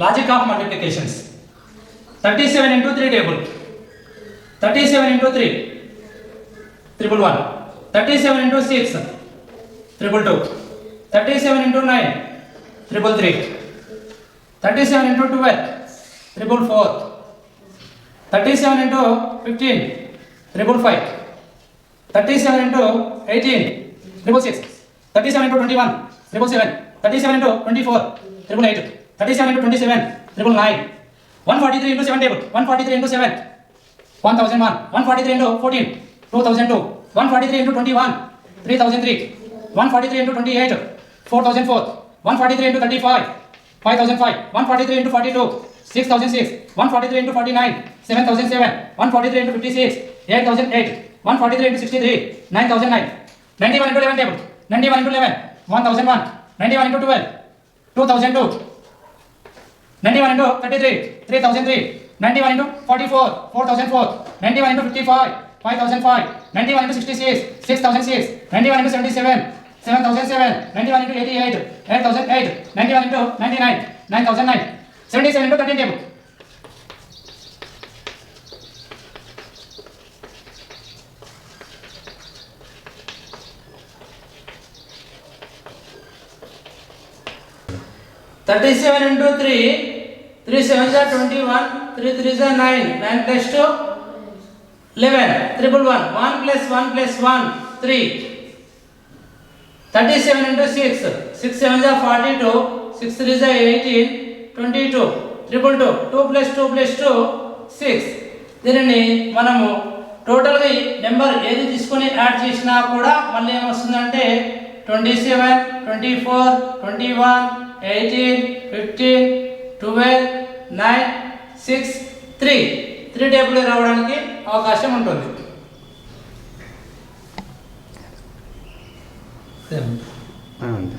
Logic of multiplications. 37 into 3 table. 37 into 3. Triple 1. 37 into 6. Triple 2. 37 into 9. Triple 3. 37 into 12. Triple 4. 37 into 15. Triple 5. 37 into 18. Triple 6. 37 into 21. Triple 7. 37 into 24. Triple 8. Thirty seven into twenty seven into seven triple nine one forty three into seven table one forty three into seven one thousand one one forty three into fourteen two thousand two one forty three into twenty one three thousand three one forty three into twenty eight four thousand four one forty three into thirty five five thousand five one forty three into forty two six thousand six one forty three into forty nine seven thousand seven one forty three into fifty six eight thousand eight one forty three into sixty three nine thousand nine ninety one into eleven table ninety one into eleven one thousand one ninety one into twelve two thousand two ninety one into thirty three three thousand three ninety one into forty four four thousand four ninety one into fifty five five thousand five ninety one into sixty six six thousand six ninety one into seventy seven seven thousand seven ninety one into eighty eight eight thousand eight ninety one into ninety nine nine thousand nine seventy seven into thirteen table thirty seven into three three seven జా twenty one three three జా nine nine plus two eleven triple one one plus one plus one three thirty seven into six six seven జా forty two six three జా eighteen twenty two triple two two plus two plus two six దీనిని మనము టోటల్గా number ఏది తీసుకొని add చేసినా కూడా మళ్ళీ ఏమొస్తుందంటే twenty seven twenty four twenty one eighteen fifteen twelve nine six three. Three table రావడానికి అవకాశం ఉంటుంది. అంతే.